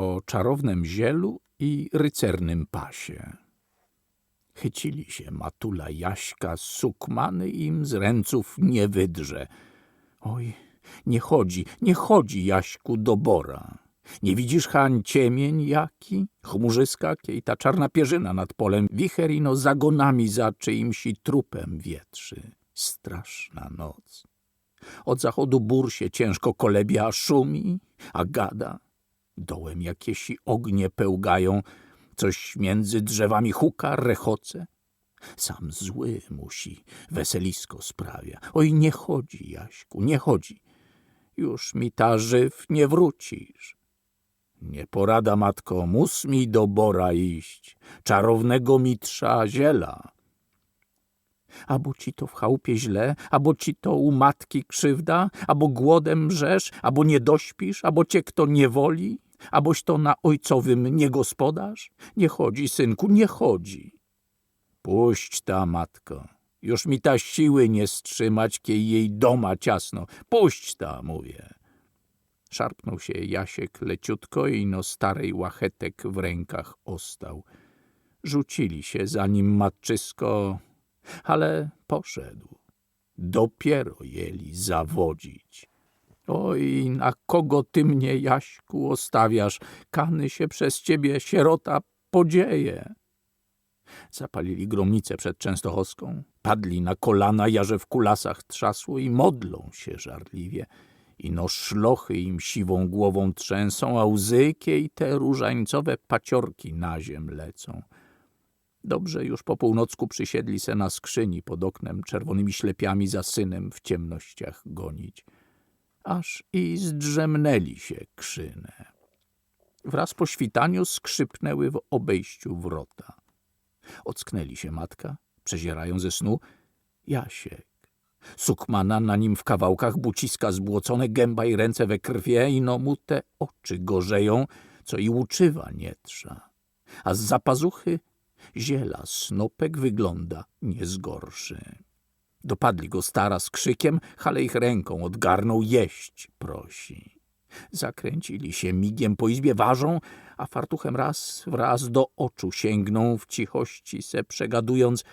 o czarownym zielu i rycernym pasie. Chycili się Matula Jaśka, sukmany im z ręców nie wydrze. Oj, nie chodzi, nie chodzi Jaśku do bora. Nie widzisz, Hań, ciemień jaki? Chmurzyska, kiej ta czarna pierzyna nad polem, wicherino zagonami za czyimsi trupem wietrzy. Straszna noc. Od zachodu bór się ciężko kolebia, a szumi, a gada. Dołem jakiesi ognie pełgają, coś między drzewami huka, rechoce. Sam zły musi, weselisko sprawia. Oj, nie chodzi, Jaśku, nie chodzi. Już mi ta żyw nie wrócisz. Nie porada, matko, mus mi do bora iść, czarownego mitrza ziela. Abo ci to w chałupie źle, abo ci to u matki krzywda, abo głodem mrzesz, abo nie dośpisz, abo cię kto nie woli, aboś to na ojcowym nie gospodarz? Nie chodzi, synku, nie chodzi. Puść ta, matko, już mi ta siły nie strzymać, kie jej doma ciasno. Puść ta, mówię. Szarpnął się Jasiek leciutko i no starej łachetek w rękach ostał. Rzucili się za nim matczysko, ale poszedł. Dopiero jeli zawodzić. Oj, na kogo ty mnie, Jaśku, ostawiasz? Kany się przez ciebie, sierota, podzieje. Zapalili gromnicę przed Częstochowską, padli na kolana, jarze w kulasach trzasło i modlą się żarliwie. Ino szlochy im siwą głową trzęsą, a łzy i te różańcowe paciorki na ziem lecą. Dobrze już po północku przysiedli se na skrzyni pod oknem, czerwonymi ślepiami za synem w ciemnościach gonić. Aż i zdrzemnęli się krzynę. Wraz po świtaniu skrzypnęły w obejściu wrota. Ocknęli się matka, przezierają ze snu. Jasiek. Sukmana na nim w kawałkach, buciska zbłocone, gęba i ręce we krwie, i no mu te oczy gorzeją, co i łuczywa nie trza. A z zapazuchy ziela snopek wygląda nie zgorszy. Dopadli go stara z krzykiem, ale ich ręką odgarnął jeść prosi. Zakręcili się migiem po izbie, ważą, a fartuchem raz wraz do oczu sięgną w cichości se przegadując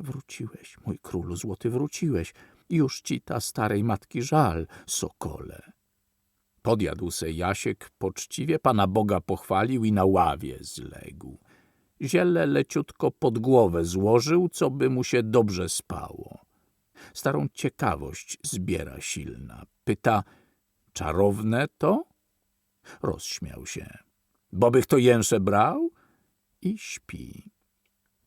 Wróciłeś, mój królu złoty, wróciłeś. Już ci ta starej matki żal, sokole. Podjadł se Jasiek, poczciwie Pana Boga pochwalił i na ławie zległ. Ziele leciutko pod głowę złożył, co by mu się dobrze spało. Starą ciekawość zbiera silna. Pyta, czarowne to? Rozśmiał się. Bobych to jęsze brał? I śpi.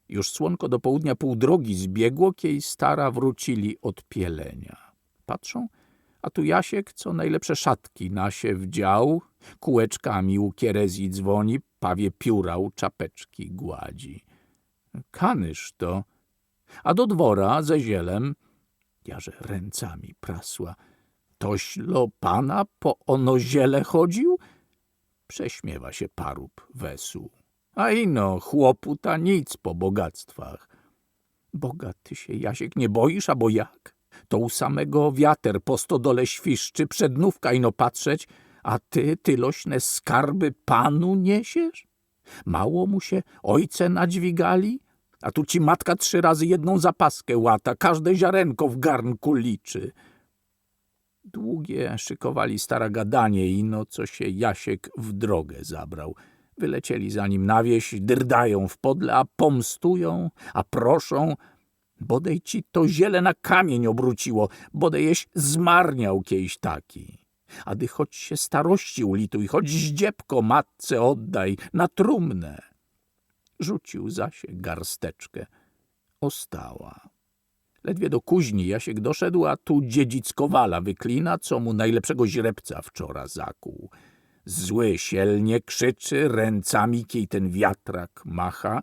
Już słonko do południa pół drogi zbiegło, kiej stara wrócili od pielenia. Patrzą, a tu Jasiek, co najlepsze szatki na się wdział, kółeczkami u kierezji dzwoni, pawie piórał, czapeczki gładzi. Kanyż to, a do dwora ze zielem, jarze ręcami prasła, toślo pana po ono ziele chodził? Prześmiewa się parób wesół. A ino, chłopu ta nic po bogactwach. Bogaty się, Jasiek, nie boisz, albo jak? To u samego wiater po stodole świszczy, przednówka ino patrzeć, a ty tylośne skarby panu niesiesz? Mało mu się ojce nadźwigali? A tu ci matka trzy razy jedną zapaskę łata, każde ziarenko w garnku liczy. Długie szykowali stara gadanie i no, co się Jasiek w drogę zabrał. Wylecieli za nim na wieś, drdają w podle, a pomstują, a proszą. Bodej ci to ziele na kamień obróciło, bodejś zmarniał kiedyś taki. A dy choć się starości ulituj, choć zdziebko matce oddaj na trumnę. Rzucił zasie garsteczkę. Ostała. Ledwie do kuźni Jasiek doszedł, a tu dziedzickowala wyklina, co mu najlepszego źrebca wczora zakłuł. Zły sielnie krzyczy, ręcami kiej ten wiatrak macha,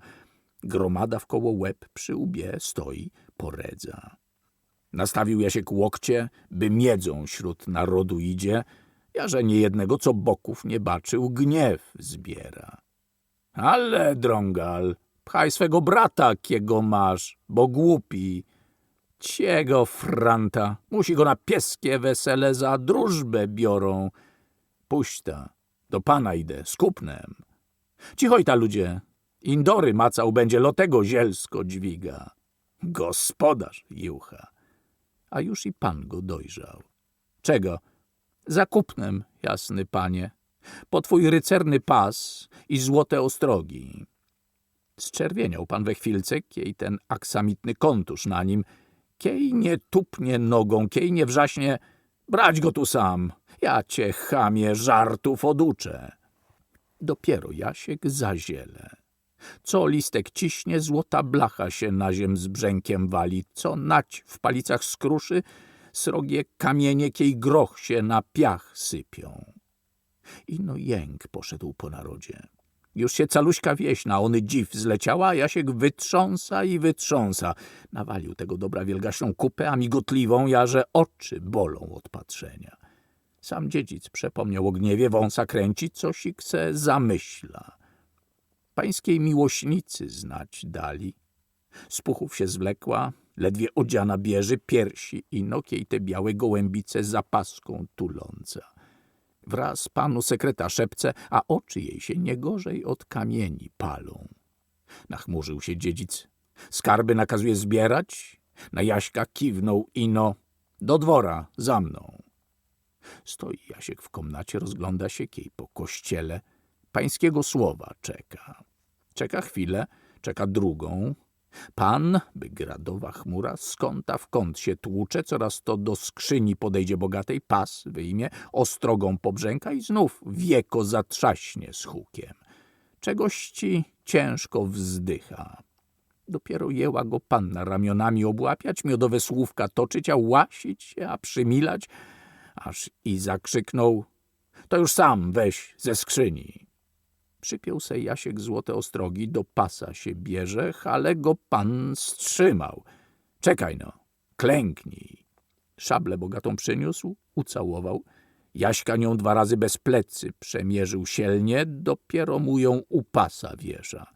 gromada wkoło łeb przy łbie stoi, poredza. Nastawił Jasiek łokcie, by miedzą śród narodu idzie, ja że niejednego, co boków nie baczył, gniew zbiera. Ale, drągal, pchaj swego brata, kiego masz, bo głupi. Ciego franta, musi go na pieskie wesele za drużbę biorą. Puść ta, Do pana idę, z kupnem. Cichoj ta ludzie, indory macał będzie, lotego zielsko dźwiga. Gospodarz jucha. A już i pan go dojrzał. Czego? Za kupnem, jasny panie. Po twój rycerny pas i złote ostrogi. Zczerwieniał pan we chwilce, kiej ten aksamitny kontusz na nim, kiej nie tupnie nogą, kiej nie wrzaśnie, brać go tu sam, ja cię, chamie, żartów oduczę. Dopiero Jasiek zaziele. Co listek ciśnie, złota blacha się na ziem z brzękiem wali, co nać w palicach skruszy, srogie kamienie, kiej groch się na piach sypią. Ino jęk poszedł po narodzie. Już się caluśka wieś na ony dziw zleciała, a Jasiek wytrząsa i wytrząsa. Nawalił tego dobra wielgaśną kupę, a migotliwą, ja że oczy bolą od patrzenia. Sam dziedzic przepomniał o gniewie, wąsa kręci, coś i kse zamyśla. Pańskiej miłośnicy znać dali. Z puchów się zwlekła, ledwie odziana bierze, piersi i nokiej te białe gołębice zapaską tuląca. Wraz panu sekreta szepce, a oczy jej się nie gorzej od kamieni palą. Nachmurzył się dziedzic. Skarby nakazuje zbierać. Na Jaśka kiwnął ino. Do dwora, za mną. Stoi Jasiek w komnacie, rozgląda się kiej po kościele. Pańskiego słowa czeka. Czeka chwilę, czeka drugą. Pan, by gradowa chmura, z kąta w kąt się tłucze, coraz to do skrzyni podejdzie bogatej, pas wyjmie, ostrogą pobrzęka i znów wieko zatrzaśnie z hukiem. Czegoś ci ciężko wzdycha. Dopiero jęła go panna ramionami obłapiać, miodowe słówka toczyć, a łasić się, a przymilać, aż i zakrzyknął – to już sam weź ze skrzyni. Przypiął se Jasiek złote ostrogi, do pasa się bierze, ale go pan wstrzymał. Czekaj no, klęknij. Szablę bogatą przyniósł, ucałował. Jaśka nią dwa razy bez plecy przemierzył sielnie, dopiero mu ją u pasa wiesza.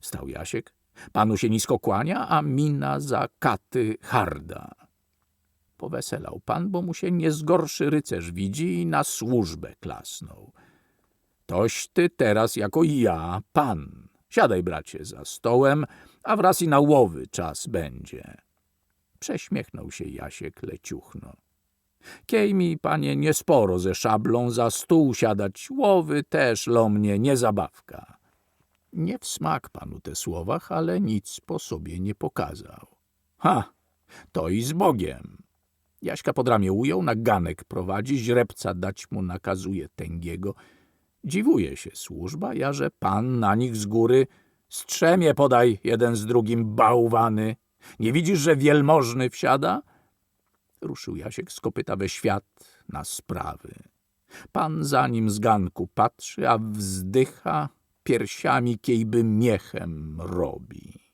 Stał Jasiek, panu się nisko kłania, a mina za katy harda. Poweselał pan, bo mu się niezgorszy rycerz widzi i na służbę klasnął. Toś ty teraz jako ja, pan. Siadaj, bracie, za stołem, a wraz i na łowy czas będzie. Prześmiechnął się Jasiek leciuchno. Kiej mi, panie, niesporo ze szablą za stół siadać, łowy też lo mnie nie zabawka. Nie w smak panu te słowach, ale nic po sobie nie pokazał. Ha, to i z Bogiem. Jaśka pod ramię ujął, na ganek prowadzi, źrebca dać mu nakazuje tęgiego – Dziwuje się służba, ja, że pan na nich z góry strzemie podaj jeden z drugim bałwany. Nie widzisz, że wielmożny wsiada? Ruszył Jasiek z kopyta we świat na sprawy. Pan za nim z ganku patrzy, a wzdycha piersiami kiejby miechem robi.